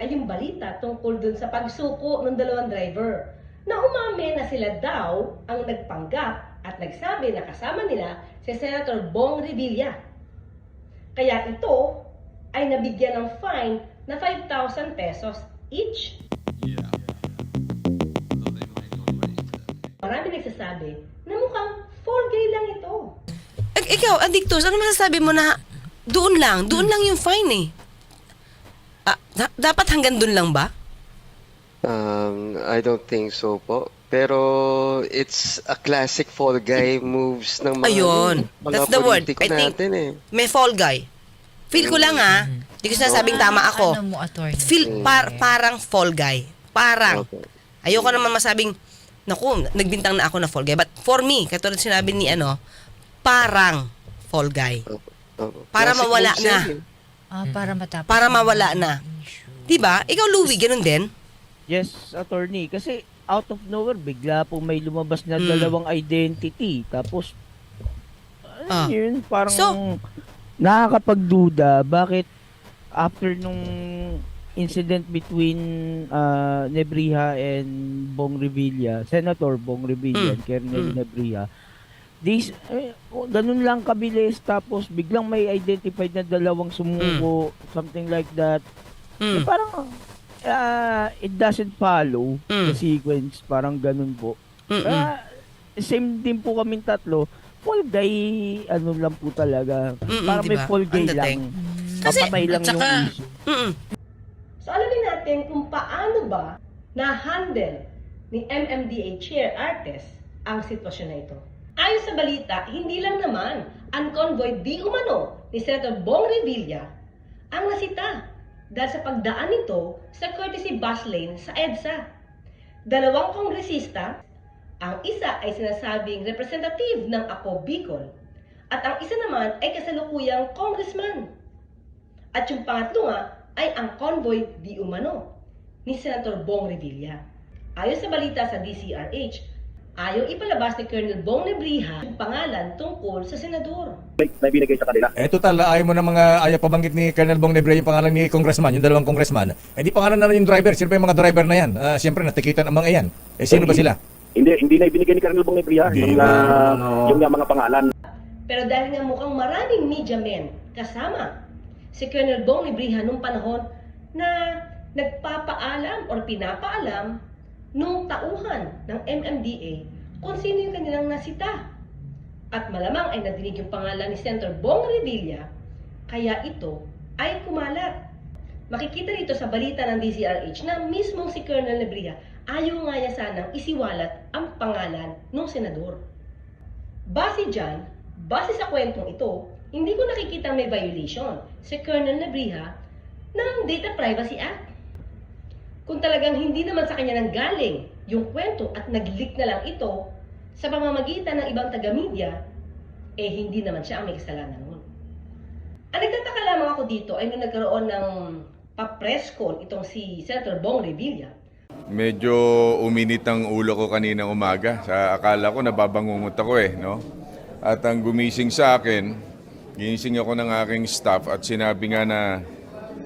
ay yung balita tungkol dun sa pagsuko ng dalawang driver na umame na sila daw ang nagpanggap at nagsabi na kasama nila si Senator Bong Revilla. Kaya ito ay nabigyan ng fine na 5,000 pesos each. Marami nagsasabi na mukhang full gay lang ito. Ik- ikaw, Addictus, ano masasabi mo na doon lang, doon lang yung fine eh? Ah, da- dapat hanggang doon lang ba? Um, I don't think so po. Pero it's a classic fall guy moves ng mga, Ayun. mga That's the word. politiko I think natin eh. may fall guy. Feel ko lang ah. Hindi ko sinasabing tama ako. Ano mo, attorney? Feel par- parang fall guy. Parang. Okay. Ayoko naman masabing, naku, nagbintang na ako na fall guy. But for me, katulad sinabi ni ano, parang fall guy. Opo, opo. Para Classic mawala moves na. yan eh. Ah, para matapos. Para mawala na. Diba? Ikaw, Louie, ganun din? Yes, attorney. Kasi out of nowhere, bigla po may lumabas na Mm. dalawang identity. Tapos, ano Ah. yun, parang So- nakakapagduda. Bakit after nung incident between uh, Nebriha and Bong Revilla, Senator Bong Revilla Mm. and Colonel Mm. Nebriha, This, eh, oh, ganun lang kabilis tapos biglang may identified na dalawang sumuko, something like that. Mm. Eh, parang ah, it doesn't follow Mm. the sequence. Parang ganun po. Mm-mm. Ah, same din po kaming tatlo. Fall guy, ano lang po talaga. Mm-mm, parang may diba? fall guy lang. Kasi- Papamay lang at saka- yung issue. Mm-mm. So alamin natin kung paano ba na-handle ni MMDA Chair Artes ang sitwasyon na ito. Ayon sa balita, hindi lang naman ang convoy di umano ni Senator Bong Revilla ang nasita dahil sa pagdaan nito sa courtesy bus lane sa EDSA. Dalawang kongresista, ang isa ay sinasabing representative ng Ako Bicol at ang isa naman ay kasalukuyang congressman. At yung pangatlo nga ay ang convoy di umano ni Senator Bong Revilla. Ayon sa balita sa DCRH, ayaw ipalabas ni Colonel Bong Nebriha yung pangalan tungkol sa senador. na binigay sa kanila. Eh total, ayaw mo ng mga ayaw pabanggit ni Colonel Bong Nebre yung pangalan ni Congressman, yung dalawang congressman. Eh di pangalan na rin yung driver. Sino ba yung mga driver na yan? Ah, Siyempre, natikitan ang mga yan. Eh sino ba sila? Hindi hindi na ibinigay ni Colonel Bong Nebriha Hindi yung, na, ah, no. yung nga mga pangalan. Pero dahil nga mukhang maraming media men kasama si Colonel Bong Nebriha nung panahon na nagpapaalam or pinapaalam nung tauhan ng MMDA kung sino yung kanilang nasita. At malamang ay nadinig yung pangalan ni Senator Bong Revilla, kaya ito ay kumalat. Makikita rito sa balita ng DCRH na mismong si Colonel Nebriha ayaw nga niya sanang isiwalat ang pangalan ng senador. Base dyan, base sa kwentong ito, hindi ko nakikita may violation si Colonel Nebriha ng Data Privacy Act. Kung talagang hindi naman sa kanya nang galing yung kwento at nag-leak na lang ito sa pamamagitan ng ibang taga-media, eh hindi naman siya ang may kasalanan nun. Ang nagtataka lamang ako dito ay nung nagkaroon ng pa-press call itong si Senator Bong Revilla Medyo uminit ang ulo ko kaninang umaga. Sa akala ko nababangungot ako eh, no? At ang gumising sa akin, ginising ako ng aking staff at sinabi nga na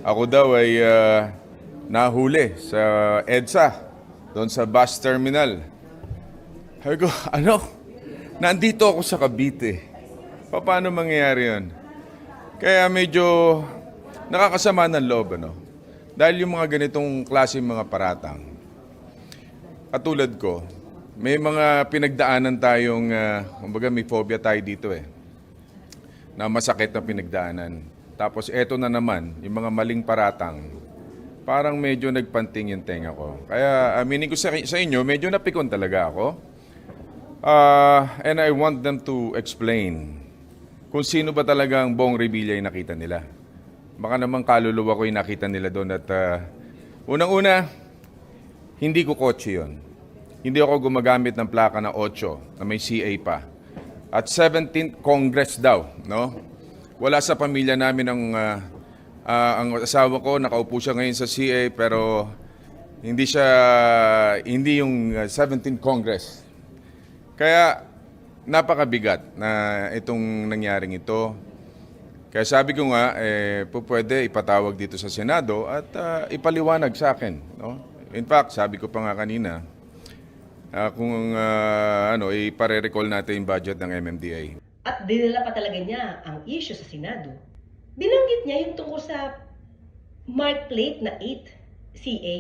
ako daw ay ah, nahuli sa EDSA, doon sa bus terminal. Sabi ko, ano? Nandito ako sa Cavite. Pa- Paano mangyayari yun? Kaya medyo nakakasama ng loob, ano? Dahil yung mga ganitong klase mga paratang, katulad ko, may mga pinagdaanan tayong, uh, kumbaga may phobia tayo dito eh, na masakit na pinagdaanan. Tapos eto na naman, yung mga maling paratang, parang medyo nagpanting yung tenga ko. Kaya aminin ko sa, sa inyo, medyo napikon talaga ako. Ah, and I want them to explain kung sino ba talaga ang Bong Revilla yung nakita nila. Baka naman kaluluwa ko yung nakita nila doon at ah, unang-una, hindi ko kotse yun. Hindi ako gumagamit ng plaka na 8 na may CA pa. At 17th Congress daw, no? Wala sa pamilya namin ang ah, ah, ang asawa ko nakaupo siya ngayon sa CA pero hindi siya hindi yung ah, 17th Congress. Kaya napakabigat na itong nangyaring ito. Kaya sabi ko nga, eh, po pwede ipatawag dito sa Senado at ah, ipaliwanag sa akin. No? In fact, sabi ko pa nga kanina, ah, kung ah, ano, ipare-recall natin yung budget ng MMDA. At dinala pa talaga niya ang issue sa Senado. Binanggit niya yung tungkol sa mark plate na 8 CA.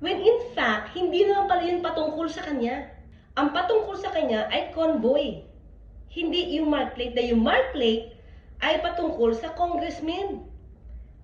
When in fact, hindi naman pala yun patungkol sa kanya. Ang patungkol sa kanya ay convoy. Hindi yung mark plate. Na yung mark plate ay patungkol sa congressman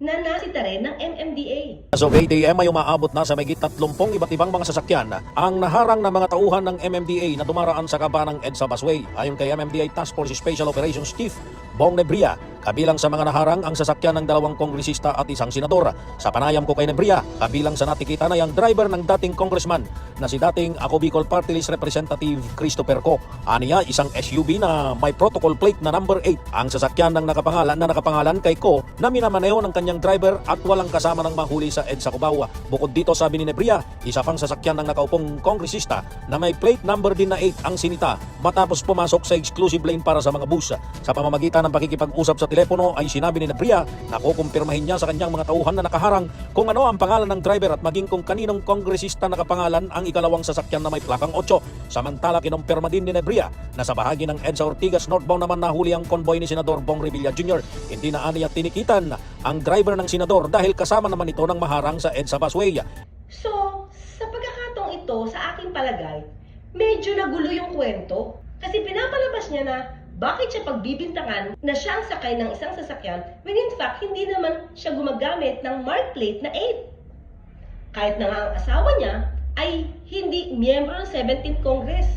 na nasita rin ng MMDA. As of 8 a.m. ay umaabot na sa mayigit 30 iba't ibang mga sasakyan ang naharang ng mga tauhan ng MMDA na dumaraan sa kaba ng EDSA Busway. Ayon kay MMDA Task Force Special Operations Chief Bong Nebria, kabilang sa mga naharang ang sasakyan ng dalawang kongresista at isang senador. Sa panayam ko kay Nebria, kabilang sa natikita na yung driver ng dating congressman na si dating Ako Bicol Party List Representative Christopher Co. Aniya, isang SUV na may protocol plate na number 8 ang sasakyan ng nakapangalan na nakapangalan kay Co na minamaneho ng kanyang driver at walang kasama ng mahuli sa EDSA Cubao. Bukod dito sabi ni Nebria, isa pang sasakyan ng nakaupong kongresista na may plate number din na 8 ang sinita matapos pumasok sa exclusive lane para sa mga bus. Sa pamamagitan ng pakikipag-usap sa telepono ay sinabi ni Nebria na kukumpirmahin niya sa kanyang mga tauhan na nakaharang kung ano ang pangalan ng driver at maging kung kaninong kongresista nakapangalan ang ikalawang sasakyan na may plakang 8. Samantala kinumpirma din ni Nebria na sa bahagi ng EDSA Ortigas northbound naman nahuli ang konvoy ni Senador Bong Revilla Jr. Hindi na aniya tinikitan ang driver ng senador dahil kasama naman ito ng maharang sa EDSA busway. So, sa pagkakataong ito, sa aking palagay, medyo nagulo yung kwento. Kasi pinapalabas niya na bakit siya pagbibintangan na siya ang sakay ng isang sasakyan when in fact hindi naman siya gumagamit ng mark plate na 8. Kahit na nga ang asawa niya ay hindi miyembro ng 17th Congress.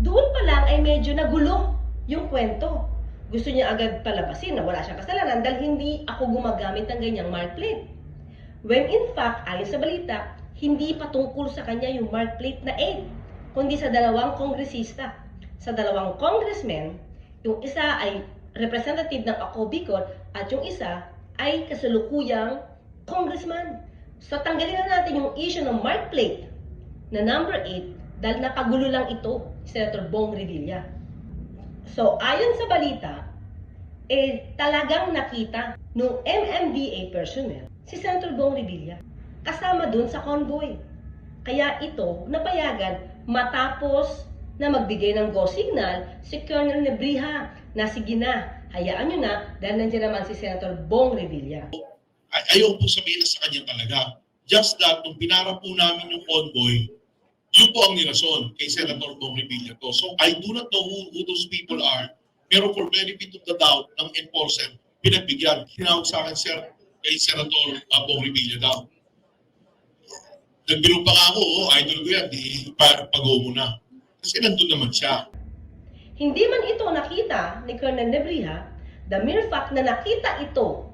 Doon pa lang ay medyo nagulo yung kwento. Gusto niya agad palabasin na wala siyang kasalanan dahil hindi ako gumagamit ng ganyang mark plate. When in fact, ayon sa balita, hindi patungkol sa kanya yung mark plate na 8, kundi sa dalawang kongresista. Sa dalawang congressmen, yung isa ay representative ng Ako Bicol at yung isa ay kasalukuyang congressman. So tanggalin na natin yung issue ng mark plate na number 8 dahil napagulo lang ito, Senator Bong Revilla. So ayon sa balita, eh talagang nakita nung MMDA personnel si Senator Bong Revilla kasama dun sa convoy. Kaya ito napayagan matapos na magbigay ng go signal si Colonel Nebriha na sige na, hayaan nyo na dahil nandiyan naman si Senator Bong Revilla. ay ayaw po sabihin na sa kanya talaga. Just that, nung pinara po namin yung convoy, yun po ang nirason kay Senator Bong Revilla to. So I do not know who, who those people are, pero for benefit of the doubt ng enforcer, pinagbigyan. Tinawag sa akin, sir, kay Senator uh, Bong Revilla daw. Nagbiro pa nga ako, oh, idol ko yan, di pa, pag-go mo na. Kasi nandun naman siya. Hindi man ito nakita ni Colonel Nebriha, the mere fact na nakita ito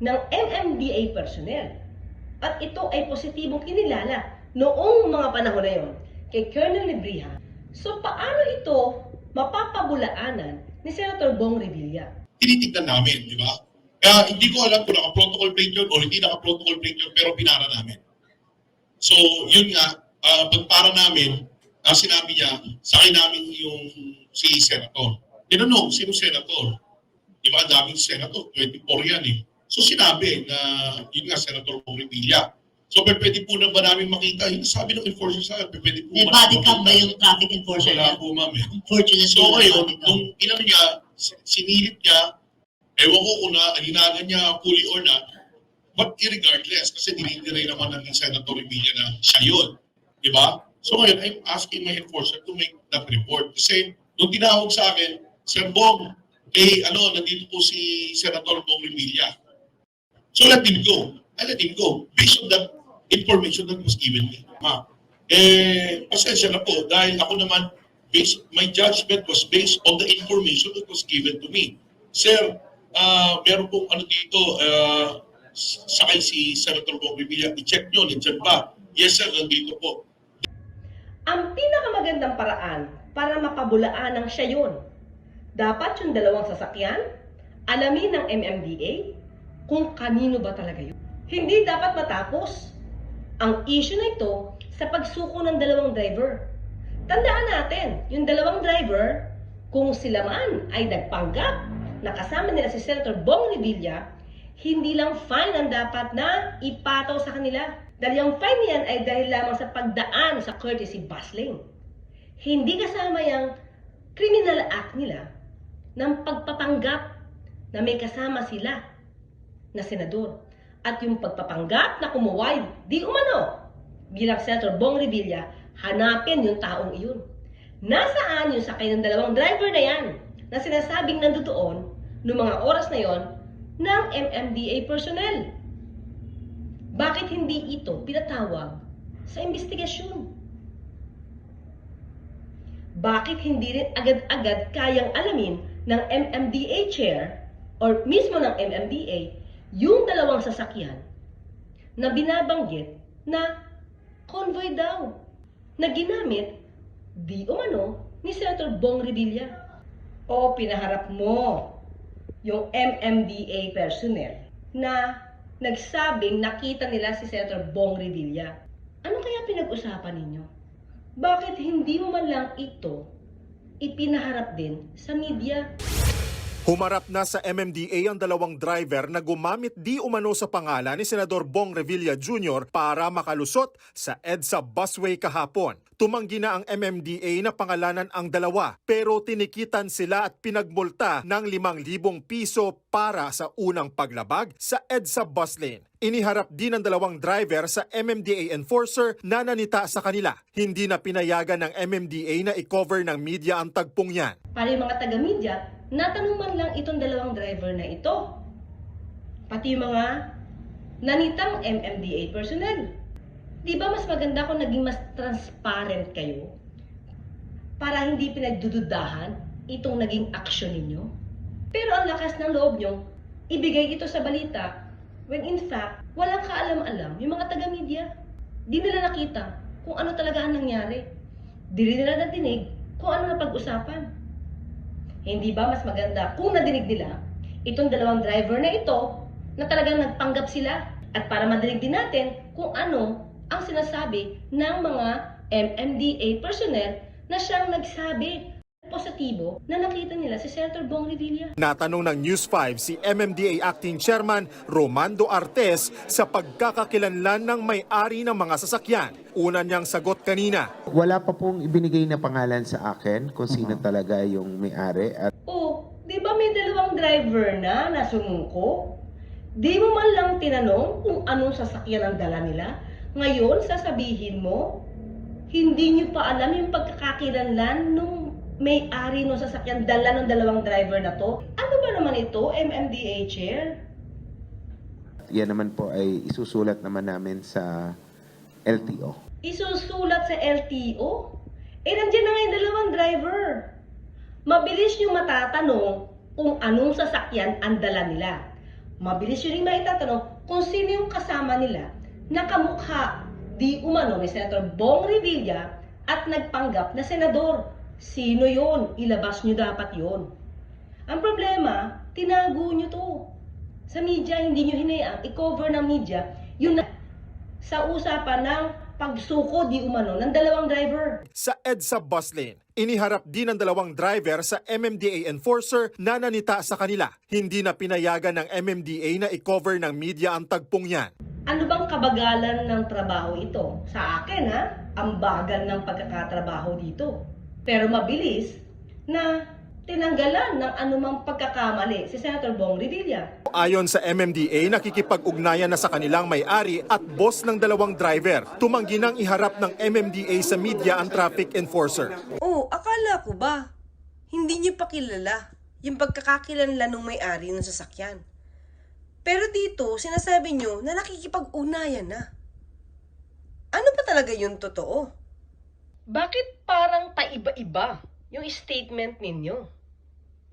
ng MMDA personnel at ito ay positibong kinilala noong mga panahon na yon kay Colonel Nebriha. So paano ito mapapabulaanan ni Senator Bong Revilla? tinitignan namin, di ba? Kaya hindi ko alam kung naka-protocol plate yun o hindi naka-protocol plate yun, pero pinara namin. So, yun nga, uh, pagpara namin, uh, sinabi niya, sakay namin yung si Senator. Tinanong, sino Senator? Di ba, daming Senator, 24 yan eh. So, sinabi na, yun nga, Senator Bong Revilla. So, pe- pwede po na ba namin makita? Yung sabi ng enforcer sa akin, pwede po May ba body cam ba yung traffic enforcer Wala po, ma'am. eh. Unfortunately, So ngayon, nung inano niya, si- sinilip niya, ewan ko kung na, alinagan niya fully or not, but irregardless, kasi dinidiray naman ng Senator Revilla na siya yun. Di ba? So ngayon, I'm asking my enforcer to make that report. Kasi nung tinawag sa akin, Sir Bong, eh ano, nandito po si Senator Bong Revilla. So let him go. I let him go. Based on that information that was given me. Ma, eh, pasensya na po dahil ako naman, based, my judgment was based on the information that was given to me. Sir, ah meron pong ano dito, uh, sakay si Senator Bong Revilla, i-check nyo, nandiyan ba? Yes sir, nandito po. Ang pinakamagandang paraan para mapabulaan ng siya yun, dapat yung dalawang sasakyan, alamin ng MMDA kung kanino ba talaga yun. Hindi dapat matapos ang issue na ito sa pagsuko ng dalawang driver. Tandaan natin, yung dalawang driver, kung sila man ay nagpanggap na kasama nila si Senator Bong Revilla, hindi lang fine ang dapat na ipataw sa kanila. Dahil yung fine niyan ay dahil lamang sa pagdaan sa courtesy bustling. Hindi kasama yung criminal act nila ng pagpapanggap na may kasama sila na senador. At yung pagpapanggap na kumuway, di umano, bilang Senator Bong Revilla, hanapin yung taong iyon. Nasaan yung sakay ng dalawang driver na yan na sinasabing nandoon noong mga oras na yon ng MMDA personnel? Bakit hindi ito pinatawag sa investigasyon? Bakit hindi rin agad-agad kayang alamin ng MMDA chair or mismo ng MMDA yung dalawang sasakyan na binabanggit na convoy daw na ginamit di umano ni Senator Bong Revilla. O pinaharap mo yung MMDA personnel na nagsabing nakita nila si Senator Bong Revilla. Ano kaya pinag-usapan ninyo? Bakit hindi mo man lang ito ipinaharap din sa media? Humarap na sa MMDA ang dalawang driver na gumamit di umano sa pangalan ni Senador Bong Revilla Jr. para makalusot sa EDSA busway kahapon. Tumanggi na ang MMDA na pangalanan ang dalawa pero tinikitan sila at pinagmulta ng 5,000 piso para sa unang paglabag sa EDSA bus lane. Iniharap din ng dalawang driver sa MMDA enforcer na nanita sa kanila. Hindi na pinayagan ng MMDA na i-cover ng media ang tagpong yan. Para yung mga taga-media, natanong lang itong dalawang driver na ito. Pati yung mga nanitang MMDA personnel. Di ba mas maganda kung naging mas transparent kayo? Para hindi pinagdududahan itong naging aksyon ninyo? Pero ang lakas ng loob nyo, ibigay ito sa balita when in fact, walang kaalam-alam yung mga taga-media. Di nila nakita kung ano talaga ang nangyari. Di nila nadinig kung ano na pag-usapan. Hindi ba mas maganda kung nadinig nila itong dalawang driver na ito na talagang nagpanggap sila? At para madinig din natin kung ano ang sinasabi ng mga MMDA personnel na siyang nagsabi positibo na nakita nila si Senator Bong Revilla. Natanong ng News 5 si MMDA Acting Chairman Romando Artes sa pagkakakilanlan ng may-ari ng mga sasakyan. Una niyang sagot kanina. Wala pa pong ibinigay na pangalan sa akin kung sino talaga yung may-ari at Oh, di ba may dalawang driver na na sumuko? Di mo man lang tinanong kung anong sasakyan ang dala nila? Ngayon, sasabihin mo, hindi niyo pa alam yung pagkakakilanlan nung may-ari ng sasakyan dala ng dalawang driver na to? Ano ba naman ito, MMDA Chair? yan naman po ay isusulat naman namin sa LTO. Isusulat sa LTO? Eh, nandiyan na nga yung dalawang driver. Mabilis nyo matatanong kung anong sasakyan ang dala nila. Mabilis nyo rin maitatanong kung sino yung kasama nila na kamukha di umano ni Senator Bong Revilla at nagpanggap na senador. Sino yon? Ilabas nyo dapat yon. Ang problema, tinago nyo to. Sa media, hindi nyo hinayang i-cover ng media yung na- sa usapan ng pagsuko di umano ng dalawang driver. Sa EDSA bus lane, iniharap din ng dalawang driver sa MMDA enforcer na nanita sa kanila. Hindi na pinayagan ng MMDA na i-cover ng media ang tagpong yan. Ano bang kabagalan ng trabaho ito? Sa akin ha, ang bagal ng pagkakatrabaho dito. Pero mabilis na tinanggalan ng anumang pagkakamali si Senator Bong Revilla. Ayon sa MMDA, nakikipag-ugnayan na sa kanilang may-ari at boss ng dalawang driver. Tumanggi nang iharap ng MMDA sa media ang traffic enforcer. Oh, akala ko ba? Hindi niyo pa kilala yung pagkakakilanlan ng may-ari ng sasakyan. Pero dito, sinasabi niyo na nakikipag-unayan na. Ano ba talaga yung totoo? Bakit parang paiba-iba yung statement ninyo?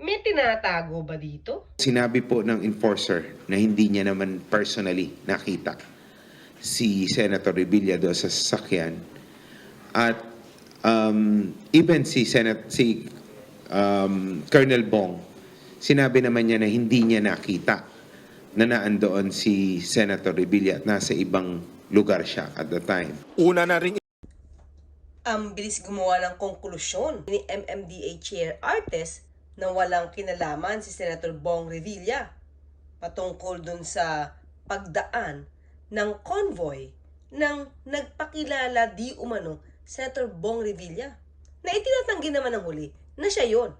May tinatago ba dito? Sinabi po ng enforcer na hindi niya naman personally nakita si Senator Revilla doon sa sasakyan. At um, even si Senat si um, Colonel Bong, sinabi naman niya na hindi niya nakita na naandoon si Senator Revilla at nasa ibang lugar siya at the time. Una na ring Ang bilis gumawa ng konklusyon ni MMDA Chair Artes na walang kinalaman si Senator Bong Revilla patungkol dun sa pagdaan ng convoy ng nagpakilala di umano Senator Bong Revilla na itinatanggi naman ng huli na siya yon.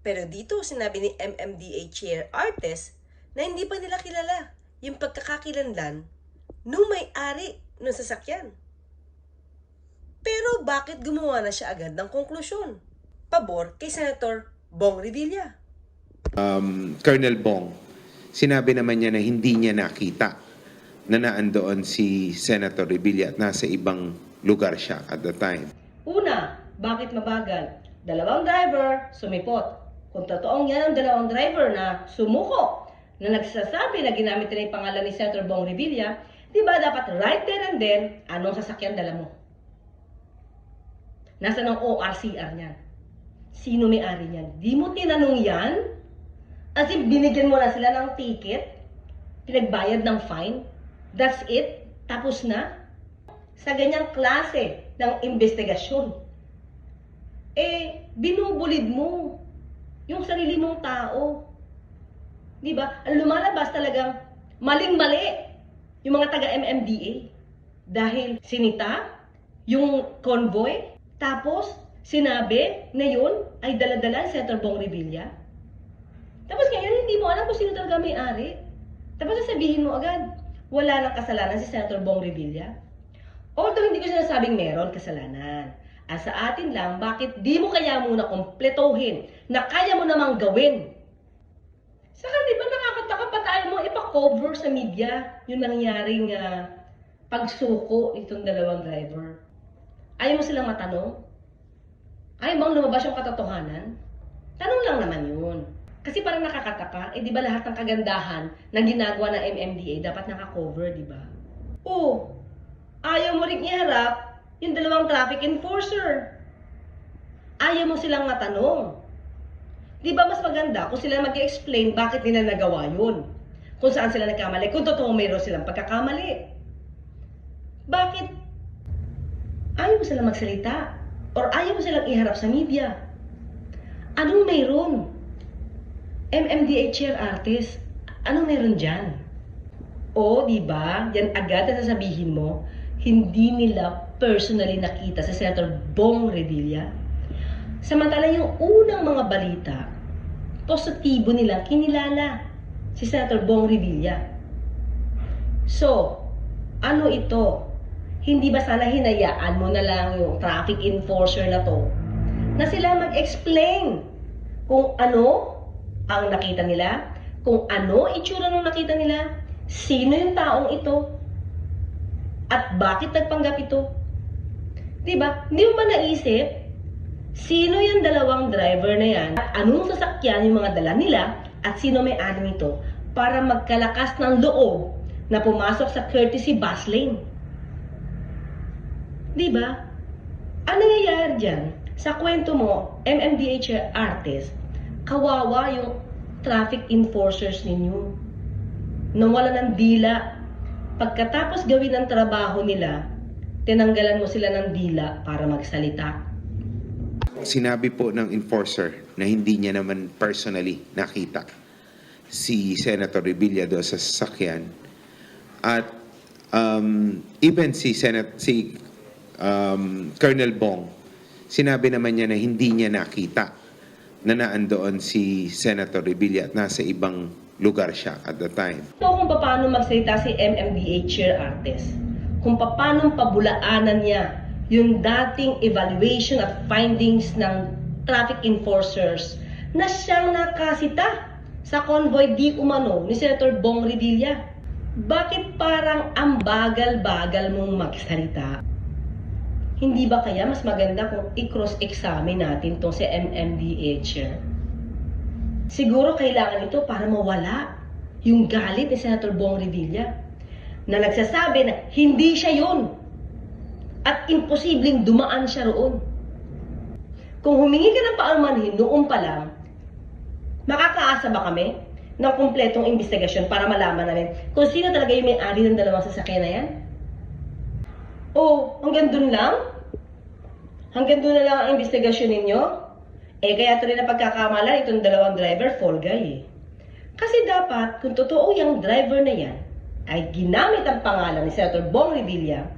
Pero dito sinabi ni MMDA Chair Artes na hindi pa nila kilala yung pagkakakilanlan nung may-ari ng sasakyan. Pero bakit gumawa na siya agad ng konklusyon? Pabor kay Senator Bong Revilla. um, Colonel Bong, sinabi naman niya na hindi niya nakita na naandoon si Senator Revilla at nasa ibang lugar siya at the time. Una, bakit mabagal? Dalawang driver, sumipot. Kung totoong yan ang dalawang driver na sumuko, na nagsasabi na ginamit nila yung pangalan ni Senator Bong Revilla, di ba dapat right there and then, anong sasakyan dala mo? Nasa ng ORCR niyan? Sino may-ari niyan? Di mo tinanong yan? As in, binigyan mo na sila ng ticket? Pinagbayad ng fine? That's it? Tapos na? Sa ganyang klase ng investigasyon, eh, binubulid mo yung sarili mong tao. Di ba? Lumalabas talagang maling-mali yung mga taga-MMDA. Dahil sinita yung convoy, tapos sinabi na yun ay daladala ni Senator Bong Revilla. Tapos ngayon, hindi mo alam kung sino talaga may-ari. Tapos sasabihin mo agad, wala nang kasalanan si Senator Bong Revilla. Although hindi ko sinasabing meron kasalanan. Ah, sa atin lang, bakit di mo kaya muna kompletohin na kaya mo namang gawin? Saka di ba nakakataka pa tayo mo ipa-cover sa media yung nangyaring ah, pagsuko nitong dalawang driver? Ayaw mo silang matanong? Ayaw bang lumabas yung katotohanan? Tanong lang naman yun. Kasi parang nakakataka, eh di ba lahat ng kagandahan ng ginagawa ng MMDA dapat nakakover, di ba? Oo, ayaw mo rin iharap yung dalawang traffic enforcer. Ayaw mo silang matanong. Di ba mas maganda kung sila mag-explain bakit nila nagawa yun? Kung saan sila nagkamali, kung totoo mayroon silang pagkakamali. Bakit ayaw mo silang magsalita? Or ayaw mo silang iharap sa media? Anong mayroon? MMDA chair artist, anong meron dyan? O, di ba, yan agad na sasabihin mo, hindi nila personally nakita si Senator Bong Revilla. Samantala yung unang mga balita, positibo nila kinilala si Senator Bong Revilla. So, ano ito? Hindi ba sana hinayaan mo na lang yung traffic enforcer na to na sila mag-explain kung ano ang nakita nila, kung ano itsura nung nakita nila, sino yung taong ito, at bakit nagpanggap ito. Di ba? Hindi mo ba naisip, sino yung dalawang driver na yan, at anong sasakyan yung mga dala nila, at sino may ani nito, para magkalakas ng loob na pumasok sa courtesy bus lane. Di ba? Ano nangyayari dyan? Sa kwento mo, MMDH artist, kawawa yung traffic enforcers ninyo. Nawala ng dila. Pagkatapos gawin ang trabaho nila, tinanggalan mo sila ng dila para magsalita. Sinabi po ng enforcer na hindi niya naman personally nakita si Senator Revilla doon sa sasakyan. At um, even si Senat si um, Colonel Bong, sinabi naman niya na hindi niya nakita na naandoon si Senator Revilla at nasa ibang lugar siya at the time. Ito kung paano magsalita si MMDA chair artist. Kung paano pabulaanan niya yung dating evaluation at findings ng traffic enforcers na siyang nakasita sa convoy di umano ni Senator Bong Revilla. Bakit parang ang bagal-bagal mong magsalita? Hindi ba kaya mas maganda kung i-cross-examine natin tong si chair? Siguro kailangan ito para mawala yung galit ni Senator Bong Revilla na nagsasabi na hindi siya yun at imposibleng dumaan siya roon. Kung humingi ka ng paalmanhin noon pa lang, makakaasa ba kami ng kumpletong investigasyon para malaman namin kung sino talaga yung may-ari ng dalawang sasakyan na yan? O hanggang dun lang? Hanggang dun na lang ang investigasyon ninyo? Eh kaya rin na pagkakamalan itong dalawang driver, fall guy eh. Kasi dapat, kung totoo yung driver na yan, ay ginamit ang pangalan ni Senator Bong Revilla,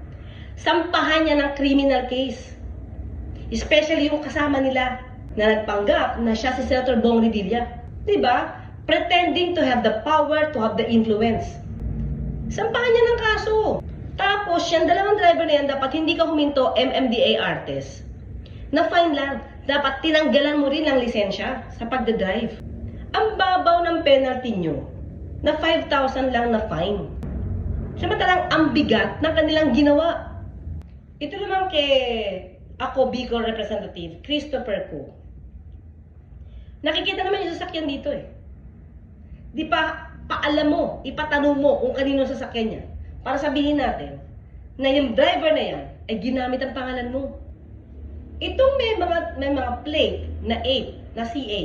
sampahan niya ng criminal case. Especially yung kasama nila na nagpanggap na siya si Senator Bong Revilla. Diba? Pretending to have the power, to have the influence. Sampahan niya ng kaso. Tapos, yung dalawang driver na yan, dapat hindi ka huminto MMDA artist. Na fine lang. Dapat tinanggalan mo rin ng lisensya sa pagdadrive. Ang babaw ng penalty nyo na 5,000 lang na fine. Samantalang ang bigat ng kanilang ginawa. Ito naman kay ako Bicol Representative Christopher Ko. Nakikita naman yung sasakyan dito eh. Di pa paalam mo, ipatanong mo kung kanino sasakyan niya. Para sabihin natin na yung driver na yan ay ginamit ang pangalan mo. Itong may mga, may mga plate na A, na CA,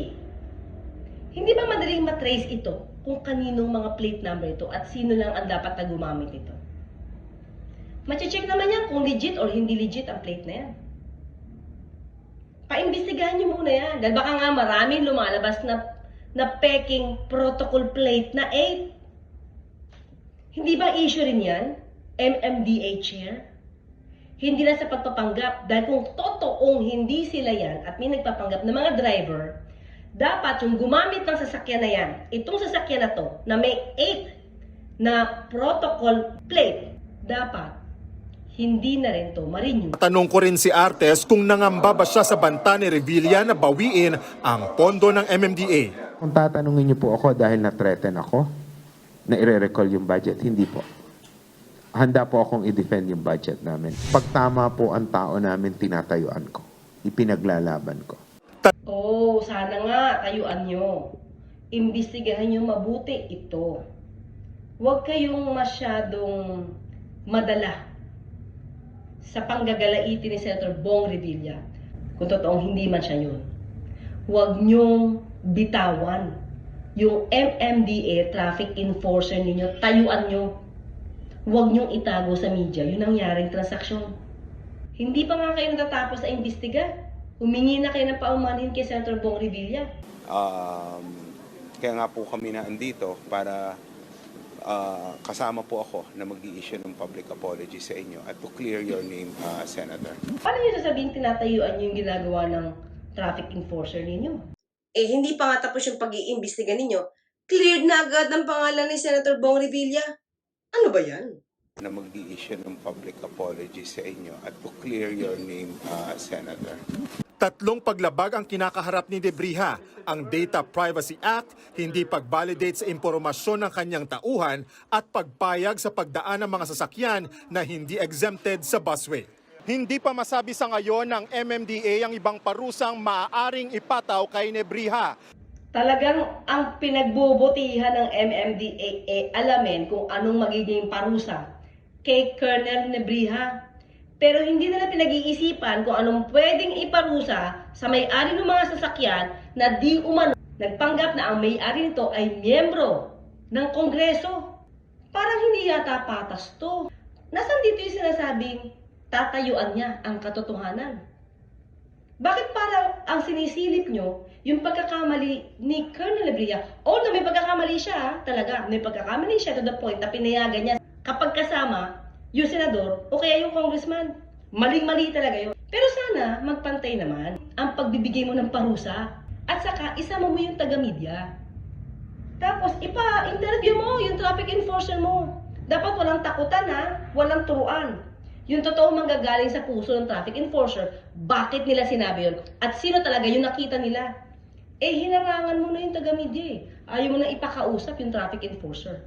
hindi ba madaling matrace ito kung kaninong mga plate number ito at sino lang ang dapat na gumamit ito? Mache-check naman yan kung legit or hindi legit ang plate na yan. Paimbestigahan nyo muna yan. Dahil baka nga maraming lumalabas na, na peking protocol plate na 8. Hindi ba issue rin yan? MMDA chair? Hindi lang sa pagpapanggap dahil kung totoong hindi sila yan at may nagpapanggap na mga driver, dapat yung gumamit ng sasakyan na yan, itong sasakyan na to, na may 8 na protocol plate, dapat hindi na rin to ma-renew. Tanong ko rin si Artes kung nangamba ba siya sa banta ni Revilla na bawiin ang pondo ng MMDA. Kung tatanungin niyo po ako dahil na-threaten ako na ire-recall yung budget, hindi po. Handa po akong i-defend yung budget namin. Pag tama po ang tao namin, tinatayuan ko. Ipinaglalaban ko. Oh, sana nga, tayuan nyo. Imbestigahan nyo mabuti ito. Huwag kayong masyadong madala sa panggagalaitin ni Senator Bong Revilla. Kung totoong hindi man siya yun. Huwag nyong bitawan yung MMDA traffic enforcer ninyo. Tayuan nyo. Huwag nyong itago sa media yung nangyaring transaksyon. Hindi pa nga kayo natatapos sa imbestiga. Humingi na kayo ng paumanhin kay Senator Bong Revilla. Um, kaya nga po kami na andito para ah, kasama po ako na mag issue ng public apology sa inyo at to clear your name, ah, Senator. Paano nyo sasabihin tinatayuan nyo yung ginagawa ng traffic enforcer ninyo? Eh, hindi pa nga tapos yung pag-iimbestiga ninyo. Cleared na agad ang pangalan ni Senator Bong Revilla. Ano ba yan? na mag issue ng public apology sa inyo at to clear your name, ah, Senator. Tatlong paglabag ang kinakaharap ni Debriha, ang Data Privacy Act, hindi pag-validate sa impormasyon ng kanyang tauhan at pagpayag sa pagdaan ng mga sasakyan na hindi exempted sa busway. Hindi pa masabi sa ngayon ng MMDA ang ibang parusang maaaring ipataw kay Nebriha. Talagang ang pinagbubutihan ng MMDA eh, alamin kung anong magiging parusa kay Colonel Nebriha. Pero hindi nila pinag-iisipan kung anong pwedeng iparusa sa may-ari ng mga sasakyan na di umano nagpanggap na ang may-ari nito ay miyembro ng Kongreso. Parang hindi yata patas to. Nasaan dito yung sinasabing tatayuan niya ang katotohanan? Bakit parang ang sinisilip nyo yung pagkakamali ni Colonel Lebria? Although may pagkakamali siya, talaga, may pagkakamali siya to the point na pinayagan niya kapag kasama yung senador o kaya yung congressman. Maling-mali talaga yun. Pero sana magpantay naman ang pagbibigay mo ng parusa at saka isama mo yung taga-media. Tapos ipa-interview mo yung traffic enforcer mo. Dapat walang takutan ha, walang turuan. Yung totoo manggagaling sa puso ng traffic enforcer, bakit nila sinabi yun? At sino talaga yung nakita nila? Eh, hinarangan mo na yung taga-media eh. Ayaw mo na ipakausap yung traffic enforcer.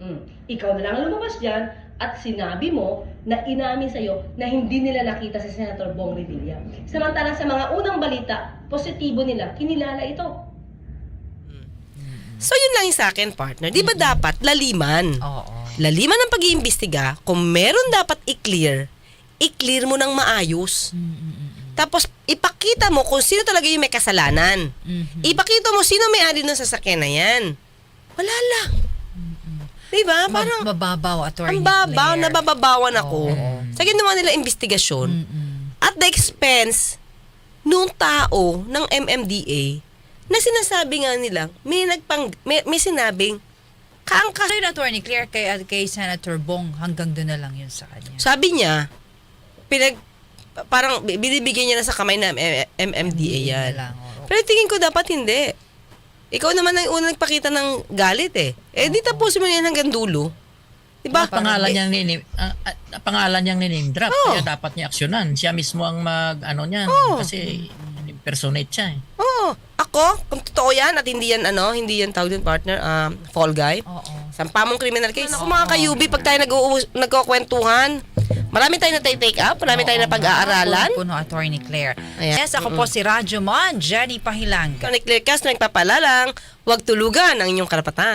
Mm. Ikaw na lang ang lumabas dyan at sinabi mo na inamin sa'yo na hindi nila nakita si Senator Bong Revilla. Samantala sa mga unang balita, positibo nila, kinilala ito. So, yun lang yung sa akin, partner. Di ba dapat laliman? Oo. Laliman ang pag-iimbestiga. Kung meron dapat i-clear, i-clear mo ng maayos. Tapos, ipakita mo kung sino talaga yung may kasalanan. Ipakita mo sino may-ari ng sasakyan na yan. Wala lang. Diba? Parang, Mababaw, Attorney ang babaw, Claire. nabababawan ako. Oo. Sa ginawa nila investigasyon. At the expense nung tao ng MMDA na sinasabi nga nila, may nagpang may, may sinabing kaangka. So yun, Attorney Claire, kay, kay Senator Bong, hanggang doon na lang yun sa kanya. Sabi niya, pinag parang binibigyan niya na sa kamay na M- MMDA yan. Lang, oo. Pero tingin ko dapat hindi. Ikaw naman ang unang nagpakita ng galit eh. Eh, di tapusin mo yan hanggang dulo. Diba? Ang pangalan niyang nini, ang, ang pangalan niyang name drop, Oo. kaya dapat niya aksyonan. Siya mismo ang mag ano niyan Oo. kasi impersonate siya eh. Oo. Ako, kung totoo yan at hindi yan ano, hindi yan tawag din partner, um, fall guy. Oo. Sampa mong criminal case. Ako mga kayubi, pag tayo nag- nagkukwentuhan, marami tayong na-take up, marami tayong na pag-aaralan. Puno, Attorney Claire. Ayan. Yes, ako po si Radyo Mon, Jenny Pahilanga. Ni Clear Cast, nagpapalalang, huwag tulugan ang inyong karapatan.